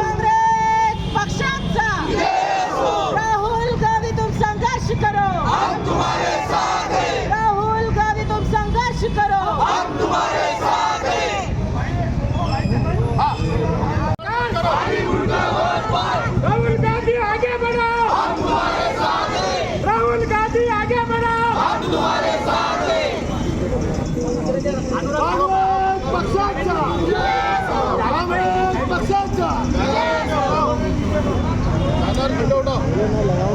काँग्रेस! पक्षांचा! राहुल गांधी तुम संघर्ष करो! हम तुम्हारे साथ हैं। राहुल गांधी तुम संघर्ष करो! हम तुम्हारे साथ राहुल गांधी आगे बढ़ो। राहुल गांधी आगे बढ़ो। लगाओ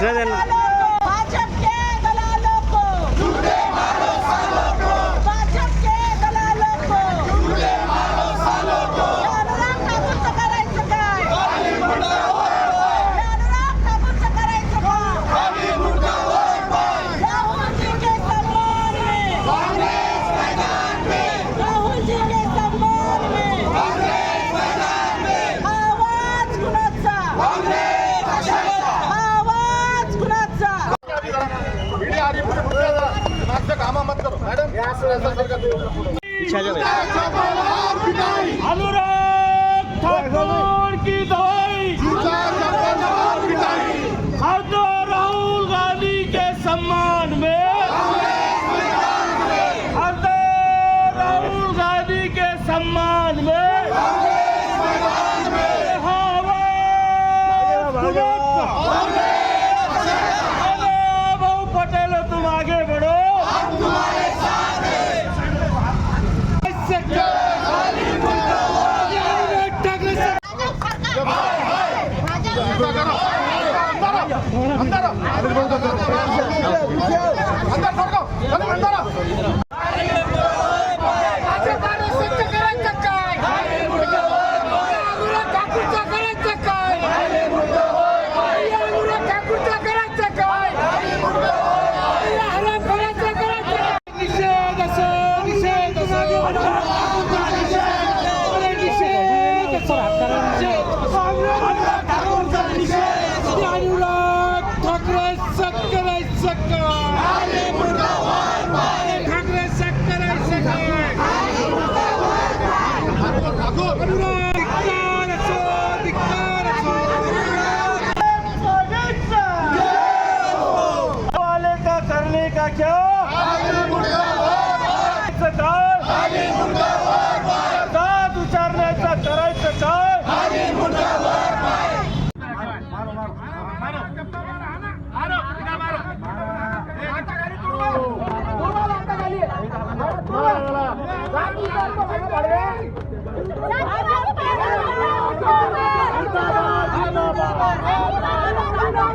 suceden পিছিয়ে যাবে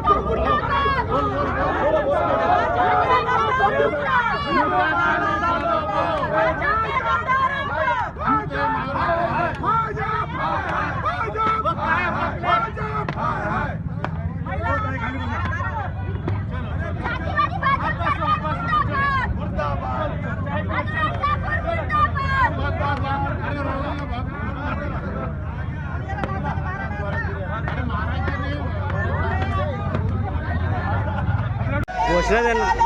Thank you. 实在了。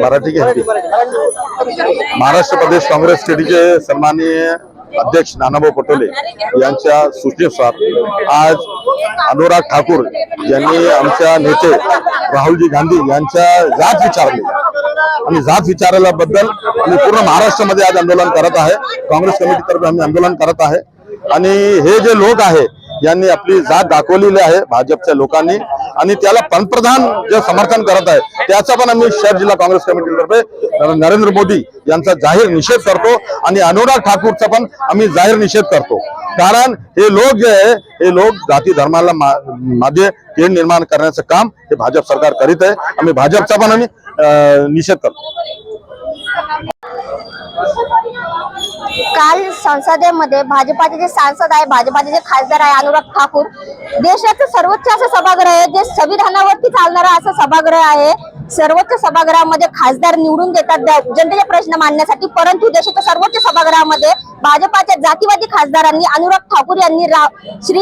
मराठी की महाराष्ट्र प्रदेश काँग्रेस चे सन्माननीय अध्यक्ष नानाभाऊ पटोले यांच्या सूचनेनुसार आज अनुराग ठाकूर यांनी आमच्या नेते राहुलजी गांधी यांच्या जात विचारली. आणि जात विचारल्याबद्दल आम्ही पूर्ण महाराष्ट्रामध्ये आज आंदोलन करत आहे. काँग्रेस कमिटीतर्फे आम्ही आंदोलन करत आहे. आणि हे जे लोक आहे यांनी आपली जात दाखवलेली आहे भाजपच्या लोकांनी. आणि त्याला पंतप्रधान जे समर्थन करत आहे त्याचा पण आम्ही शहर जिल्हा काँग्रेस कमिटीतर्फे नरेंद्र मोदी यांचा जाहीर निषेध करतो आणि अनुराग ठाकूरचा पण आम्ही जाहीर निषेध करतो. कारण हे लोक जे आहे हे लोक जाती धर्माला मध्ये तेढ निर्माण करण्याचं काम हे भाजप सरकार करीत आहे. आम्ही भाजपचा पण आम्ही अं, निषेध करतो. काल संसदेमध्ये भाजपाचे जे सांसद आहे भाजपाचे जे खासदार आहे अनुराग ठाकूर देशाचं सर्वोच्च असं सभागृह आहे जे संविधानावरती चालणारं असं सभागृह आहे. सर्वोच्च सभागृहामध्ये खासदार निवडून देतात जनतेचे प्रश्न मांडण्यासाठी परंतु देशाच्या सर्वोच्च सभागृहामध्ये भाजपाच्या जातीवादी खासदारांनी अनुराग ठाकूर यांनी रा- श्री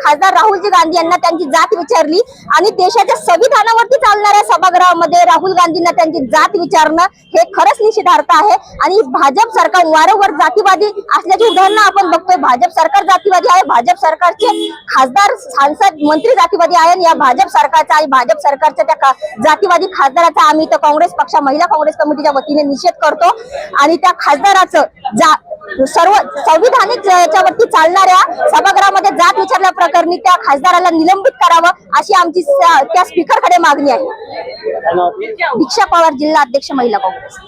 खासदार राहुलजी गांधी यांना त्यांची जात विचारली आणि देशाच्या संविधानावरती चालणाऱ्या सभागृहामध्ये राहुल गांधींना त्यांची जात विचारणं हे खरंच निषेधार्थ आहे. आणि भाजप सरकार वारंवार जातीवादी असल्याची उदाहरणं आपण बघतोय. भाजप सरकार जातीवादी आहे भाजप सरकारचे खासदार सांसद मंत्री जातीवादी आहे आणि या भाजप सरकारचा आणि भाजप सरकारच्या त्या जातीवादी खासदार खासदाराचा आम्ही तर काँग्रेस पक्षा महिला काँग्रेस कमिटीच्या वतीने निषेध करतो. आणि त्या खासदाराचं जा सर्व संविधानिक याच्यावरती चालणाऱ्या सभागृहामध्ये जात विचारल्या प्रकरणी त्या खासदाराला निलंबित करावं अशी आमची त्या स्पीकरकडे मागणी आहे. दीक्षा पवार जिल्हा अध्यक्ष महिला काँग्रेस.